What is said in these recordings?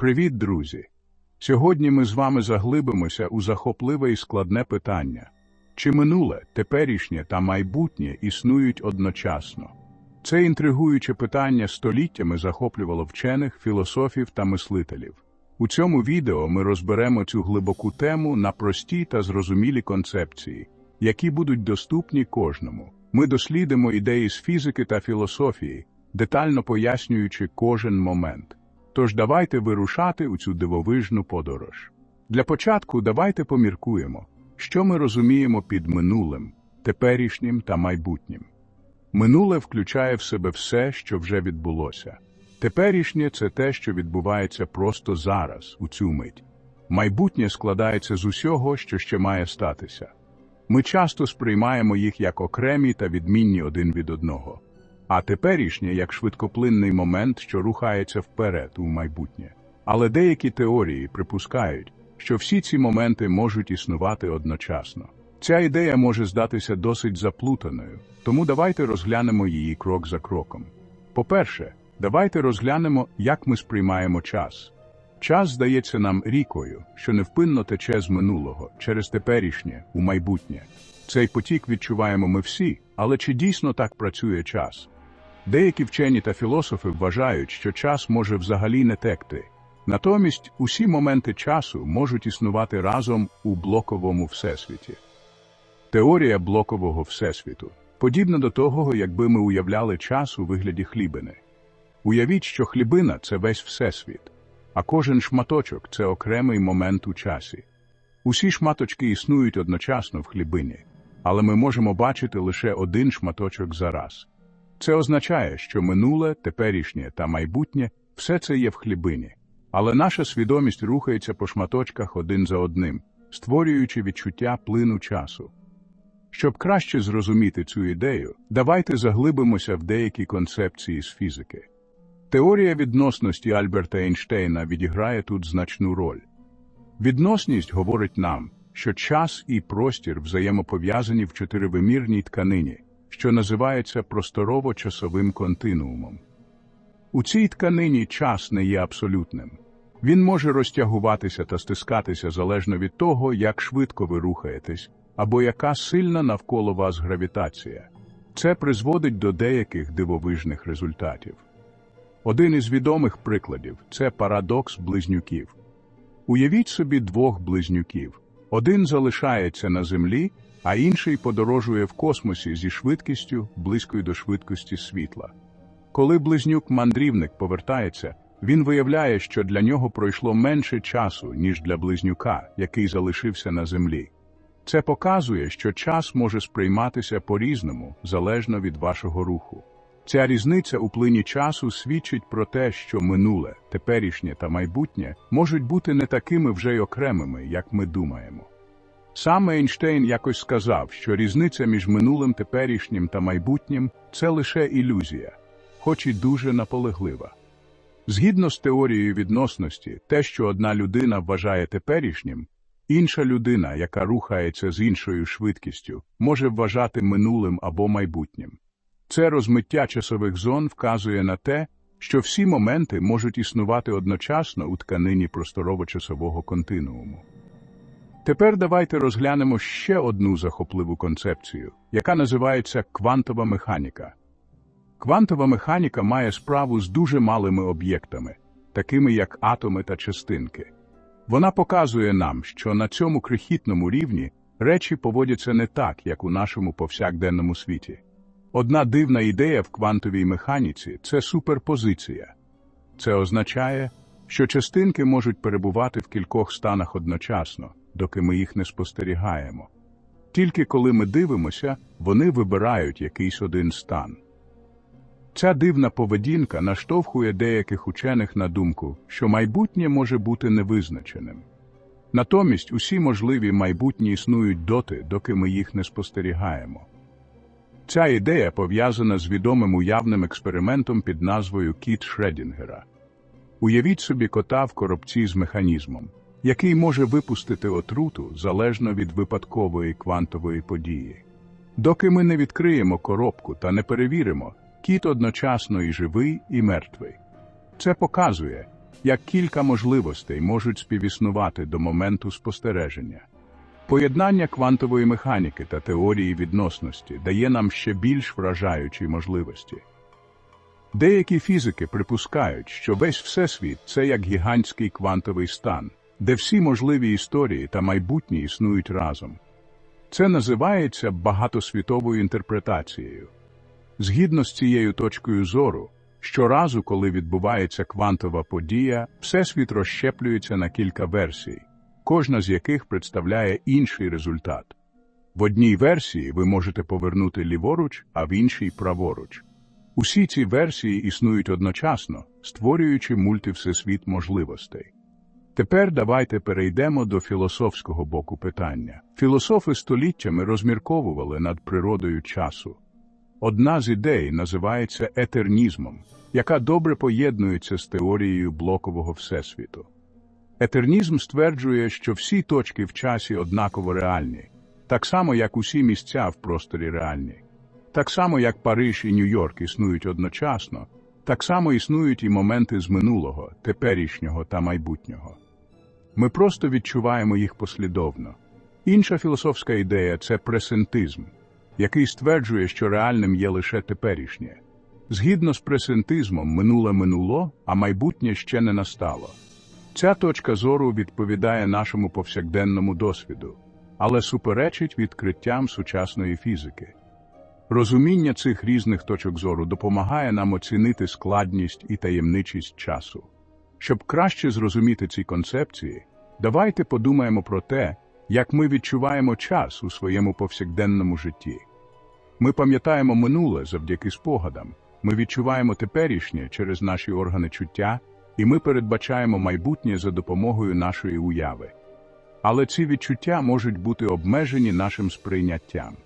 Привіт, друзі! Сьогодні ми з вами заглибимося у захопливе і складне питання. Чи минуле, теперішнє та майбутнє існують одночасно? Це інтригуюче питання століттями захоплювало вчених, філософів та мислителів. У цьому відео ми розберемо цю глибоку тему на прості та зрозумілі концепції, які будуть доступні кожному. Ми дослідимо ідеї з фізики та філософії, детально пояснюючи кожен момент. Тож давайте вирушати у цю дивовижну подорож. Для початку давайте поміркуємо, що ми розуміємо під минулим, теперішнім та майбутнім. Минуле включає в себе все, що вже відбулося. Теперішнє це те, що відбувається просто зараз, у цю мить. Майбутнє складається з усього, що ще має статися. Ми часто сприймаємо їх як окремі та відмінні один від одного, а теперішнє як швидкоплинний момент, що рухається вперед у майбутнє. Але деякі теорії припускають, що всі ці моменти можуть існувати одночасно. Ця ідея може здатися досить заплутаною, тому давайте розглянемо її крок за кроком. По-перше, давайте розглянемо, як ми сприймаємо час. Час здається нам рікою, що невпинно тече з минулого, через теперішнє, у майбутнє. Цей потік відчуваємо ми всі, але чи дійсно так працює час? Деякі вчені та філософи вважають, що час може взагалі не текти. Натомість усі моменти часу можуть існувати разом у блоковому всесвіті. Теорія блокового всесвіту подібна до того, якби ми уявляли час у вигляді хлібини. Уявіть, що хлібина це весь всесвіт, а кожен шматочок це окремий момент у часі. Усі шматочки існують одночасно в хлібині, але ми можемо бачити лише один шматочок за раз. Це означає, що минуле, теперішнє та майбутнє все це є в хлібині, але наша свідомість рухається по шматочках один за одним, створюючи відчуття плину часу. Щоб краще зрозуміти цю ідею, давайте заглибимося в деякі концепції з фізики. Теорія відносності Альберта Ейнштейна відіграє тут значну роль. Відносність говорить нам, що час і простір взаємопов'язані в чотиривимірній тканині, що називається просторово-часовим континуумом. У цій тканині час не є абсолютним. Він може розтягуватися та стискатися залежно від того, як швидко ви рухаєтесь, або яка сильна навколо вас гравітація. Це призводить до деяких дивовижних результатів. Один із відомих прикладів це парадокс близнюків. Уявіть собі двох близнюків. Один залишається на землі, а інший подорожує в космосі зі швидкістю, близькою до швидкості світла. Коли близнюк-мандрівник повертається, він виявляє, що для нього пройшло менше часу, ніж для близнюка, який залишився на землі. Це показує, що час може сприйматися по-різному, залежно від вашого руху. Ця різниця у плині часу свідчить про те, що минуле, теперішнє та майбутнє можуть бути не такими вже й окремими, як ми думаємо. Саме Ейнштейн якось сказав, що різниця між минулим, теперішнім та майбутнім це лише ілюзія, хоч і дуже наполеглива. Згідно з теорією відносності, те, що одна людина вважає теперішнім, інша людина, яка рухається з іншою швидкістю, може вважати минулим або майбутнім. Це розмиття часових зон вказує на те, що всі моменти можуть існувати одночасно у тканині просторово-часового континууму. Тепер давайте розглянемо ще одну захопливу концепцію, яка називається квантова механіка. Квантова механіка має справу з дуже малими об'єктами, такими як атоми та частинки. Вона показує нам, що на цьому крихітному рівні речі поводяться не так, як у нашому повсякденному світі. Одна дивна ідея в квантовій механіці це суперпозиція. Це означає, що частинки можуть перебувати в кількох станах одночасно, доки ми їх не спостерігаємо. Тільки коли ми дивимося, вони вибирають якийсь один стан. Ця дивна поведінка наштовхує деяких учених на думку, що майбутнє може бути невизначеним. Натомість усі можливі майбутні існують доти, доки ми їх не спостерігаємо. Ця ідея пов'язана з відомим уявним експериментом під назвою Кіт Шредінгера. Уявіть собі кота в коробці з механізмом, який може випустити отруту залежно від випадкової квантової події. Доки ми не відкриємо коробку та не перевіримо, кіт одночасно і живий, і мертвий. Це показує, як кілька можливостей можуть співіснувати до моменту спостереження. Поєднання квантової механіки та теорії відносності дає нам ще більш вражаючі можливості. Деякі фізики припускають, що весь всесвіт це як гігантський квантовий стан, де всі можливі історії та майбутнє існують разом. Це називається багатосвітовою інтерпретацією. Згідно з цією точкою зору, щоразу, коли відбувається квантова подія, всесвіт розщеплюється на кілька версій, кожна з яких представляє інший результат. В одній версії ви можете повернути ліворуч, а в іншій праворуч. Усі ці версії існують одночасно, створюючи мультивсесвіт можливостей. Тепер давайте перейдемо до філософського боку питання. Філософи століттями розмірковували над природою часу. Одна з ідей називається етернізмом, яка добре поєднується з теорією блокового всесвіту. Етернізм стверджує, що всі точки в часі однаково реальні, так само як усі місця в просторі реальні. Так само, як Париж і Нью-Йорк існують одночасно, так само існують і моменти з минулого, теперішнього та майбутнього. Ми просто відчуваємо їх послідовно. Інша філософська ідея це пресентизм, який стверджує, що реальним є лише теперішнє. Згідно з пресентизмом, минуле минуло, а майбутнє ще не настало. Ця точка зору відповідає нашому повсякденному досвіду, але суперечить відкриттям сучасної фізики. Розуміння цих різних точок зору допомагає нам оцінити складність і таємничість часу. Щоб краще зрозуміти ці концепції, давайте подумаємо про те, як ми відчуваємо час у своєму повсякденному житті. Ми пам'ятаємо минуле завдяки спогадам, ми відчуваємо теперішнє через наші органи чуття, і ми передбачаємо майбутнє за допомогою нашої уяви. Але ці відчуття можуть бути обмежені нашим сприйняттям.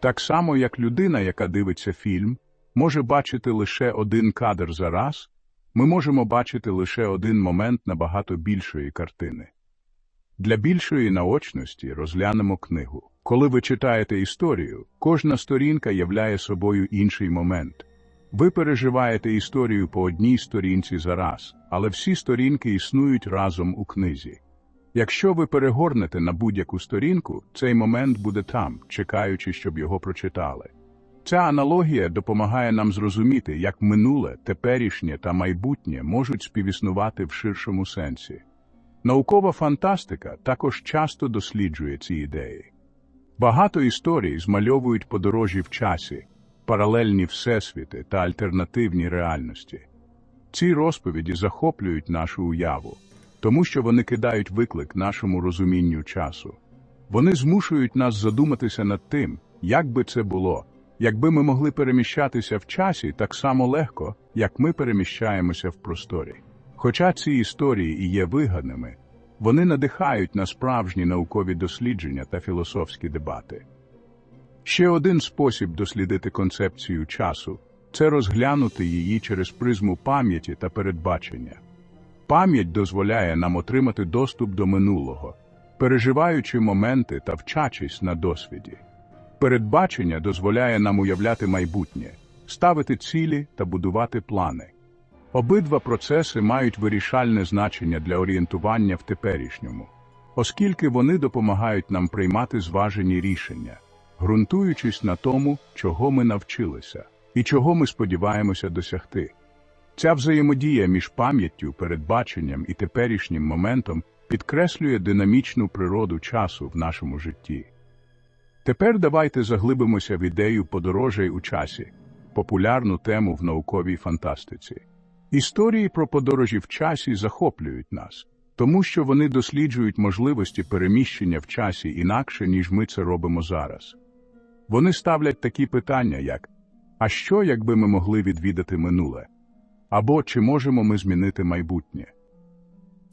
Так само, як людина, яка дивиться фільм, може бачити лише один кадр за раз, ми можемо бачити лише один момент набагато більшої картини. Для більшої наочності розглянемо книгу. Коли ви читаєте історію, кожна сторінка являє собою інший момент. Ви переживаєте історію по одній сторінці за раз, але всі сторінки існують разом у книзі. Якщо ви перегорнете на будь-яку сторінку, цей момент буде там, чекаючи, щоб його прочитали. Ця аналогія допомагає нам зрозуміти, як минуле, теперішнє та майбутнє можуть співіснувати в ширшому сенсі. Наукова фантастика також часто досліджує ці ідеї. Багато історій змальовують подорожі в часі, паралельні всесвіти та альтернативні реальності. Ці розповіді захоплюють нашу уяву тому що вони кидають виклик нашому розумінню часу. Вони змушують нас задуматися над тим, як би це було, якби ми могли переміщатися в часі так само легко, як ми переміщаємося в просторі. Хоча ці історії і є виганими, вони надихають на справжні наукові дослідження та філософські дебати. Ще один спосіб дослідити концепцію часу це розглянути її через призму пам'яті та передбачення. Пам'ять дозволяє нам отримати доступ до минулого, переживаючи моменти та вчачись на досвіді. Передбачення дозволяє нам уявляти майбутнє, ставити цілі та будувати плани. Обидва процеси мають вирішальне значення для орієнтування в теперішньому, оскільки вони допомагають нам приймати зважені рішення, ґрунтуючись на тому, чого ми навчилися і чого ми сподіваємося досягти. Ця взаємодія між пам'яттю, передбаченням і теперішнім моментом підкреслює динамічну природу часу в нашому житті. Тепер давайте заглибимося в ідею подорожей у часі, популярну тему в науковій фантастиці. Історії про подорожі в часі захоплюють нас, тому що вони досліджують можливості переміщення в часі інакше, ніж ми це робимо зараз. Вони ставлять такі питання, як А що, якби ми могли відвідати минуле? або чи можемо ми змінити майбутнє.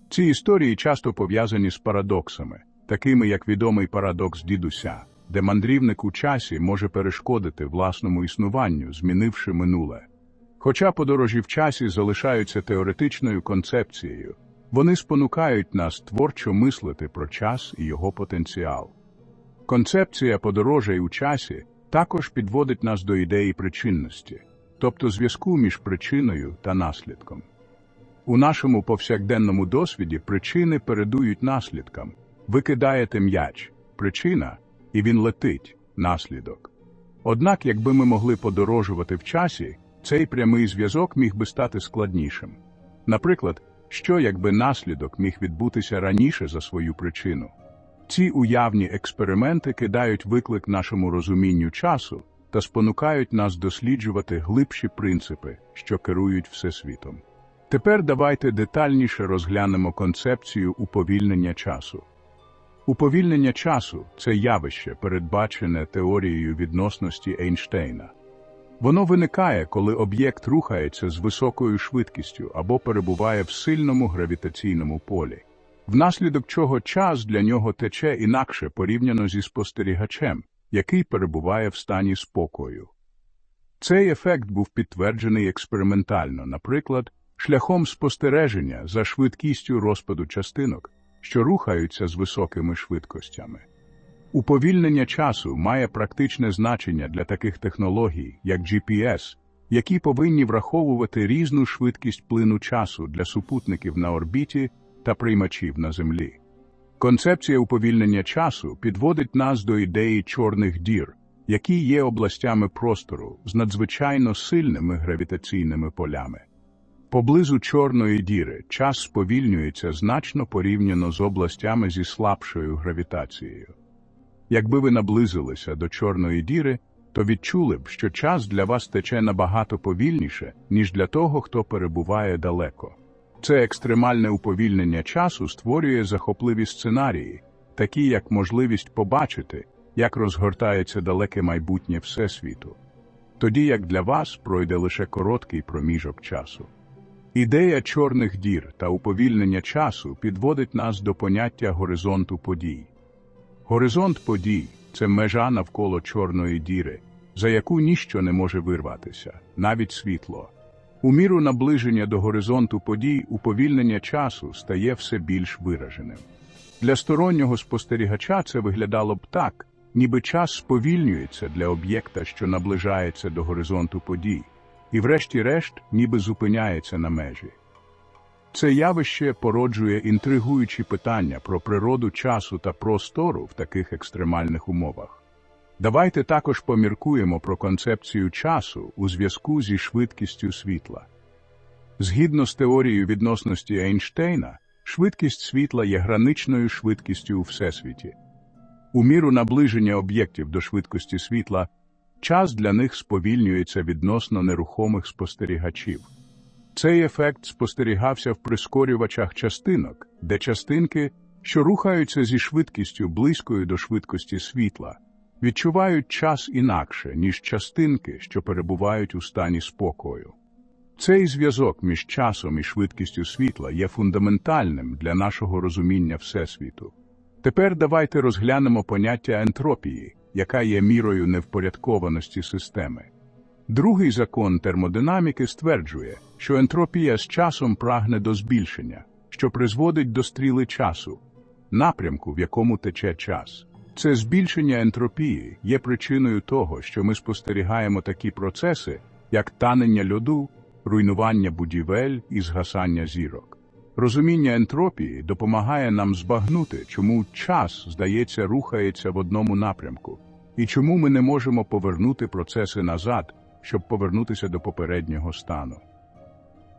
Ці історії часто пов'язані з парадоксами, такими як відомий парадокс дідуся, де мандрівник у часі може перешкодити власному існуванню, змінивши минуле. Хоча подорожі в часі залишаються теоретичною концепцією, вони спонукають нас творчо мислити про час і його потенціал. Концепція подорожей у часі також підводить нас до ідеї причинності тобто зв'язку між причиною та наслідком. У нашому повсякденному досвіді причини передують наслідкам. Ви кидаєте м'яч, причина, і він летить, наслідок. Однак, якби ми могли подорожувати в часі, цей прямий зв'язок міг би стати складнішим. Наприклад, що якби наслідок міг відбутися раніше за свою причину? Ці уявні експерименти кидають виклик нашому розумінню часу та спонукають нас досліджувати глибші принципи, що керують всесвітом. Тепер давайте детальніше розглянемо концепцію уповільнення часу. Уповільнення часу це явище, передбачене теорією відносності Ейнштейна. Воно виникає, коли об'єкт рухається з високою швидкістю або перебуває в сильному гравітаційному полі, внаслідок чого час для нього тече інакше порівняно зі спостерігачем, який перебуває в стані спокою. Цей ефект був підтверджений експериментально, наприклад, шляхом спостереження за швидкістю розпаду частинок, що рухаються з високими швидкостями. Уповільнення часу має практичне значення для таких технологій, як GPS, які повинні враховувати різну швидкість плину часу для супутників на орбіті та приймачів на Землі. Концепція уповільнення часу підводить нас до ідеї чорних дір, які є областями простору з надзвичайно сильними гравітаційними полями. Поблизу Чорної діри час сповільнюється значно порівняно з областями зі слабшою гравітацією. Якби ви наблизилися до Чорної діри, то відчули б, що час для вас тече набагато повільніше, ніж для того, хто перебуває далеко. Це екстремальне уповільнення часу створює захопливі сценарії, такі як можливість побачити, як розгортається далеке майбутнє Всесвіту, тоді як для вас пройде лише короткий проміжок часу. Ідея чорних дір та уповільнення часу підводить нас до поняття горизонту подій. Горизонт подій це межа навколо чорної діри, за яку ніщо не може вирватися, навіть світло. У міру наближення до горизонту подій уповільнення часу стає все більш вираженим. Для стороннього спостерігача це виглядало б так, ніби час сповільнюється для об'єкта, що наближається до горизонту подій, і врешті-решт ніби зупиняється на межі. Це явище породжує інтригуючі питання про природу часу та простору в таких екстремальних умовах. Давайте також поміркуємо про концепцію часу у зв'язку зі швидкістю світла. Згідно з теорією відносності Ейнштейна, швидкість світла є граничною швидкістю у Всесвіті. У міру наближення об'єктів до швидкості світла, час для них сповільнюється відносно нерухомих спостерігачів. Цей ефект спостерігався в прискорювачах частинок, де частинки, що рухаються зі швидкістю близькою до швидкості світла, відчувають час інакше, ніж частинки, що перебувають у стані спокою. Цей зв'язок між часом і швидкістю світла є фундаментальним для нашого розуміння Всесвіту. Тепер давайте розглянемо поняття ентропії, яка є мірою невпорядкованості системи. Другий закон термодинаміки стверджує, що ентропія з часом прагне до збільшення, що призводить до стріли часу, напрямку, в якому тече час. Це збільшення ентропії є причиною того, що ми спостерігаємо такі процеси, як танення льоду, руйнування будівель і згасання зірок. Розуміння ентропії допомагає нам збагнути, чому час, здається, рухається в одному напрямку, і чому ми не можемо повернути процеси назад, щоб повернутися до попереднього стану.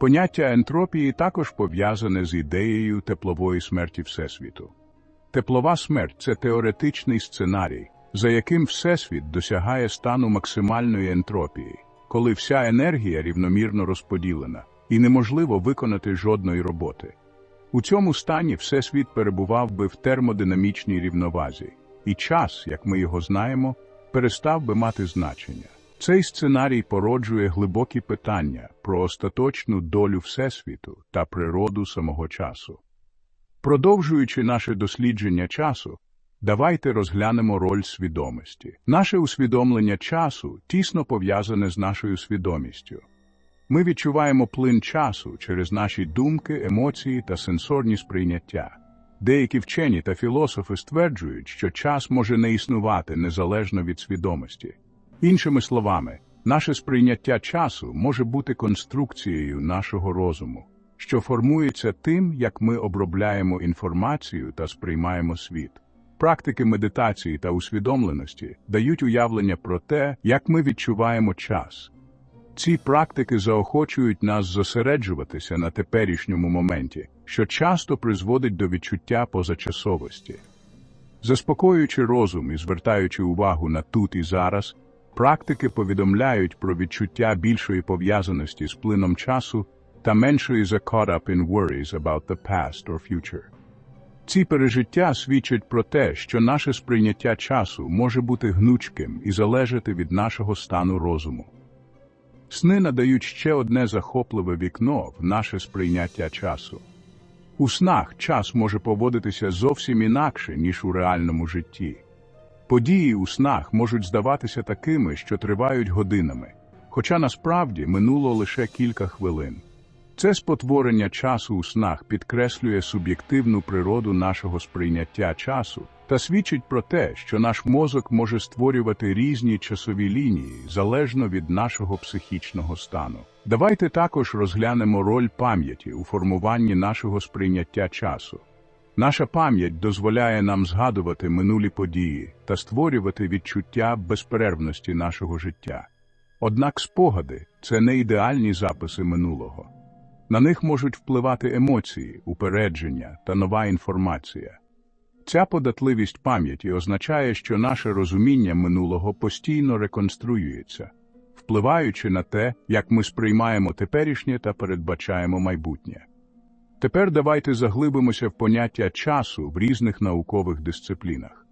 Поняття ентропії також пов'язане з ідеєю теплової смерті Всесвіту. Теплова смерть це теоретичний сценарій, за яким Всесвіт досягає стану максимальної ентропії, коли вся енергія рівномірно розподілена і неможливо виконати жодної роботи. У цьому стані Всесвіт перебував би в термодинамічній рівновазі, і час, як ми його знаємо, перестав би мати значення. Цей сценарій породжує глибокі питання про остаточну долю Всесвіту та природу самого часу. Продовжуючи наше дослідження часу, давайте розглянемо роль свідомості. Наше усвідомлення часу тісно пов'язане з нашою свідомістю. Ми відчуваємо плин часу через наші думки, емоції та сенсорні сприйняття. Деякі вчені та філософи стверджують, що час може не існувати незалежно від свідомості. Іншими словами, наше сприйняття часу може бути конструкцією нашого розуму, що формується тим, як ми обробляємо інформацію та сприймаємо світ. Практики медитації та усвідомленості дають уявлення про те, як ми відчуваємо час. Ці практики заохочують нас зосереджуватися на теперішньому моменті, що часто призводить до відчуття позачасовості. Заспокоюючи розум і звертаючи увагу на тут і зараз, практики повідомляють про відчуття більшої пов'язаності з плином часу та меншої за caught up in worries about the past or future. Ці пережиття свідчать про те, що наше сприйняття часу може бути гнучким і залежати від нашого стану розуму. Сни надають ще одне захопливе вікно в наше сприйняття часу. У снах час може поводитися зовсім інакше, ніж у реальному житті. Події у снах можуть здаватися такими, що тривають годинами, хоча насправді минуло лише кілька хвилин. Це спотворення часу у снах підкреслює суб'єктивну природу нашого сприйняття часу та свідчить про те, що наш мозок може створювати різні часові лінії залежно від нашого психічного стану. Давайте також розглянемо роль пам'яті у формуванні нашого сприйняття часу. Наша пам'ять дозволяє нам згадувати минулі події та створювати відчуття безперервності нашого життя. Однак спогади це не ідеальні записи минулого. На них можуть впливати емоції, упередження та нова інформація. Ця податливість пам'яті означає, що наше розуміння минулого постійно реконструюється, впливаючи на те, як ми сприймаємо теперішнє та передбачаємо майбутнє. Тепер давайте заглибимося в поняття часу в різних наукових дисциплінах.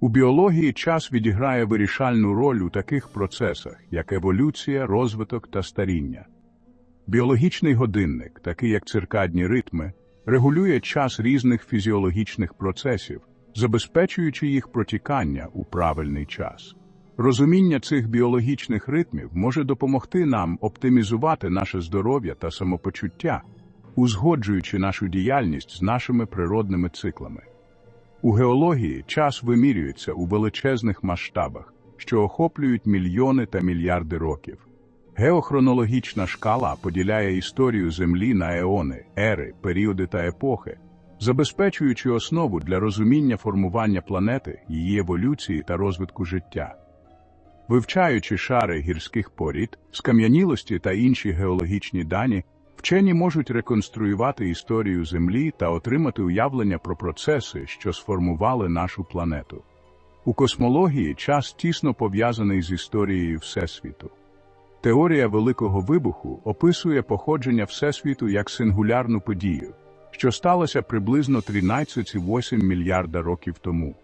У біології час відіграє вирішальну роль у таких процесах, як еволюція, розвиток та старіння. Біологічний годинник, такий як циркадні ритми, регулює час різних фізіологічних процесів, забезпечуючи їх протікання у правильний час. Розуміння цих біологічних ритмів може допомогти нам оптимізувати наше здоров'я та самопочуття, узгоджуючи нашу діяльність з нашими природними циклами. У геології час вимірюється у величезних масштабах, що охоплюють мільйони та мільярди років. Геохронологічна шкала поділяє історію Землі на еони, ери, періоди та епохи, забезпечуючи основу для розуміння формування планети, її еволюції та розвитку життя. Вивчаючи шари гірських порід, скам'янілості та інші геологічні дані, вчені можуть реконструювати історію Землі та отримати уявлення про процеси, що сформували нашу планету. У космології час тісно пов'язаний з історією Всесвіту. Теорія Великого Вибуху описує походження Всесвіту як сингулярну подію, що сталося приблизно 13,8 мільярда років тому.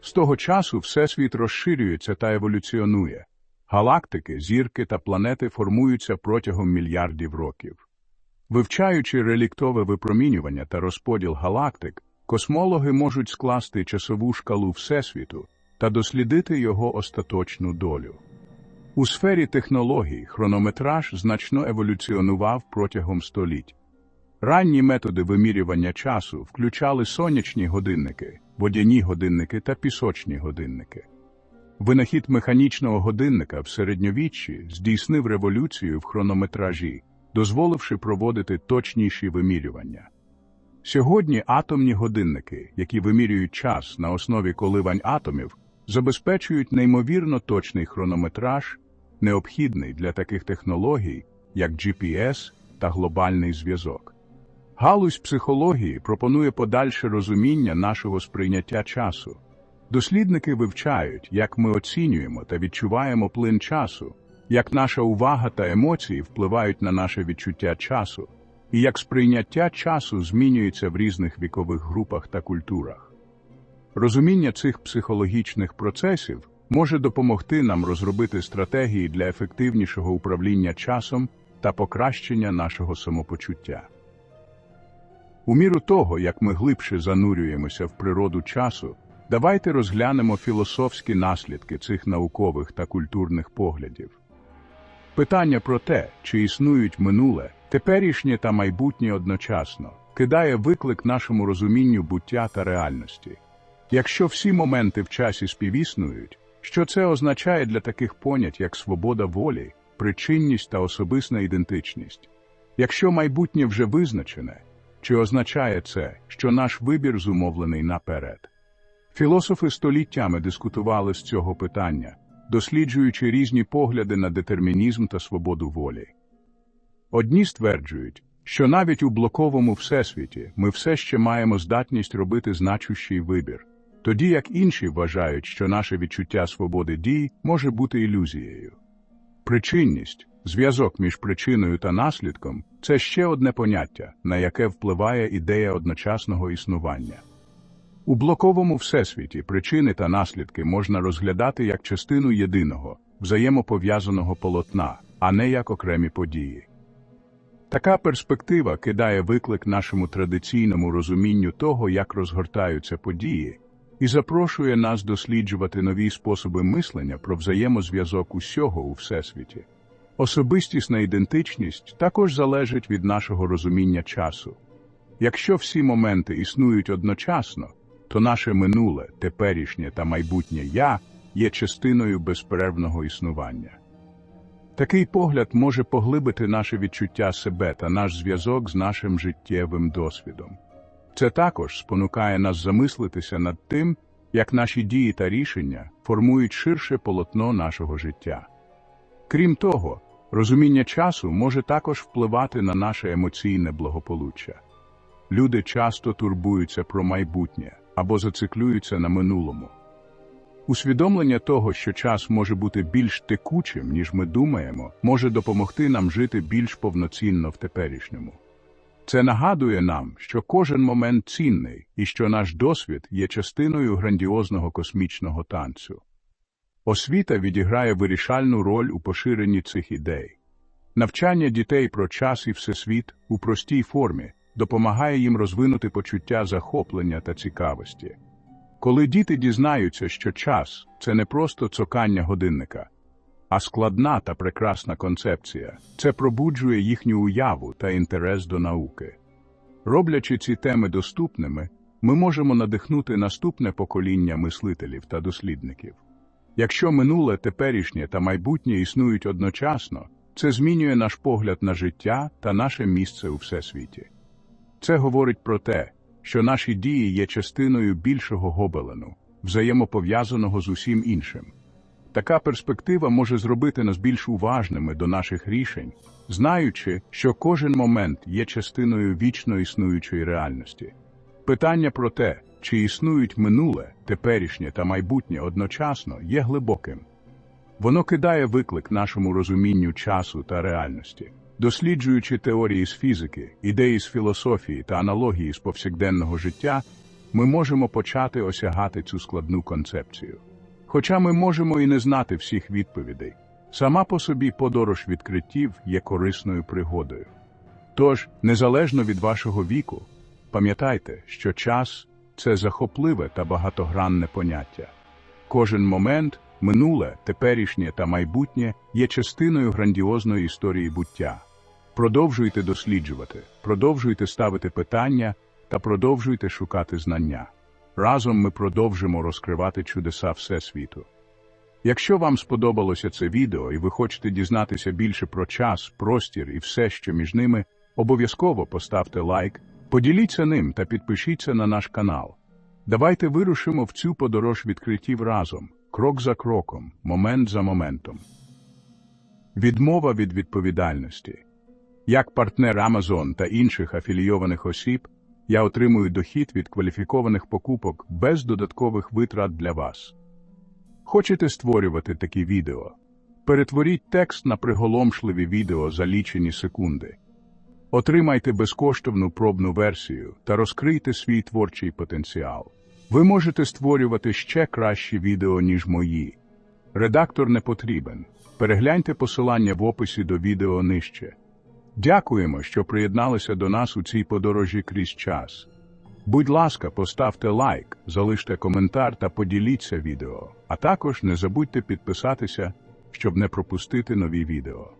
З того часу Всесвіт розширюється та еволюціонує. Галактики, зірки та планети формуються протягом мільярдів років. Вивчаючи реліктове випромінювання та розподіл галактик, космологи можуть скласти часову шкалу Всесвіту та дослідити його остаточну долю. У сфері технологій хронометраж значно еволюціонував протягом століть. Ранні методи вимірювання часу включали сонячні годинники, водяні годинники та пісочні годинники. Винахід механічного годинника в середньовіччі здійснив революцію в хронометражі, дозволивши проводити точніші вимірювання. Сьогодні атомні годинники, які вимірюють час на основі коливань атомів, забезпечують неймовірно точний хронометраж, необхідний для таких технологій, як GPS та глобальний зв'язок. Галузь психології пропонує подальше розуміння нашого сприйняття часу. Дослідники вивчають, як ми оцінюємо та відчуваємо плин часу, як наша увага та емоції впливають на наше відчуття часу, і як сприйняття часу змінюється в різних вікових групах та культурах. Розуміння цих психологічних процесів може допомогти нам розробити стратегії для ефективнішого управління часом та покращення нашого самопочуття. У міру того, як ми глибше занурюємося в природу часу, давайте розглянемо філософські наслідки цих наукових та культурних поглядів. Питання про те, чи існують минуле, теперішнє та майбутнє одночасно, кидає виклик нашому розумінню буття та реальності. Якщо всі моменти в часі співіснують, що це означає для таких понять, як свобода волі, причинність та особисна ідентичність? Якщо майбутнє вже визначене, чи означає це, що наш вибір зумовлений наперед? Філософи століттями дискутували з цього питання, досліджуючи різні погляди на детермінізм та свободу волі. Одні стверджують, що навіть у блоковому всесвіті ми все ще маємо здатність робити значущий вибір, тоді як інші вважають, що наше відчуття свободи дій може бути ілюзією. Причинність, зв'язок між причиною та наслідком це ще одне поняття, на яке впливає ідея одночасного існування. У блоковому всесвіті причини та наслідки можна розглядати як частину єдиного, взаємопов'язаного полотна, а не як окремі події. Така перспектива кидає виклик нашому традиційному розумінню того, як розгортаються події, і запрошує нас досліджувати нові способи мислення про взаємозв'язок усього у всесвіті. Особистісна ідентичність також залежить від нашого розуміння часу. Якщо всі моменти існують одночасно, то наше минуле, теперішнє та майбутнє я є частиною безперервного існування. Такий погляд може поглибити наше відчуття себе та наш зв'язок з нашим життєвим досвідом. Це також спонукає нас замислитися над тим, як наші дії та рішення формують ширше полотно нашого життя. Крім того, розуміння часу може також впливати на наше емоційне благополуччя. Люди часто турбуються про майбутнє або зациклюються на минулому. Усвідомлення того, що час може бути більш текучим, ніж ми думаємо, може допомогти нам жити більш повноцінно в теперішньому. Це нагадує нам, що кожен момент цінний і що наш досвід є частиною грандіозного космічного танцю. Освіта відіграє вирішальну роль у поширенні цих ідей. Навчання дітей про час і всесвіт у простій формі допомагає їм розвинути почуття захоплення та цікавості. Коли діти дізнаються, що час це не просто цокання годинника, а складна та прекрасна концепція, це пробуджує їхню уяву та інтерес до науки. Роблячи ці теми доступними, ми можемо надихнути наступне покоління мислителів та дослідників. Якщо минуле, теперішнє та майбутнє існують одночасно, це змінює наш погляд на життя та наше місце у всесвіті. Це говорить про те, що наші дії є частиною більшого гобелену, взаємопов'язаного з усім іншим. Така перспектива може зробити нас більш уважними до наших рішень, знаючи, що кожен момент є частиною вічно існуючої реальності. Питання про те, чи існують минуле, теперішнє та майбутнє одночасно, є глибоким. Воно кидає виклик нашому розумінню часу та реальності. Досліджуючи теорії з фізики, ідеї з філософії та аналогії з повсякденного життя, ми можемо почати осягати цю складну концепцію. Хоча ми можемо і не знати всіх відповідей, сама по собі подорож відкриттів є корисною пригодою. Тож, незалежно від вашого віку, пам'ятайте, що час це захопливе та багатогранне поняття. Кожен момент, минуле, теперішнє та майбутнє є частиною грандіозної історії буття. Продовжуйте досліджувати, продовжуйте ставити питання та продовжуйте шукати знання. Разом ми продовжимо розкривати чудеса Всесвіту. Якщо вам сподобалося це відео і ви хочете дізнатися більше про час, простір і все, що між ними, обов'язково поставте лайк, поділіться ним та підпишіться на наш канал. Давайте вирушимо в цю подорож відкриттів разом, крок за кроком, момент за моментом. Відмова від відповідальності. Як партнер Amazon та інших афілійованих осіб, я отримую дохід від кваліфікованих покупок без додаткових витрат для вас. Хочете створювати такі відео? Перетворіть текст на приголомшливі відео за лічені секунди. Отримайте безкоштовну пробну версію та розкрийте свій творчий потенціал. Ви можете створювати ще кращі відео, ніж мої. Редактор не потрібен. Перегляньте посилання в описі до відео нижче. Дякуємо, що приєдналися до нас у цій подорожі крізь час. Будь ласка, поставте лайк, залиште коментар та поділіться відео, а також не забудьте підписатися, щоб не пропустити нові відео.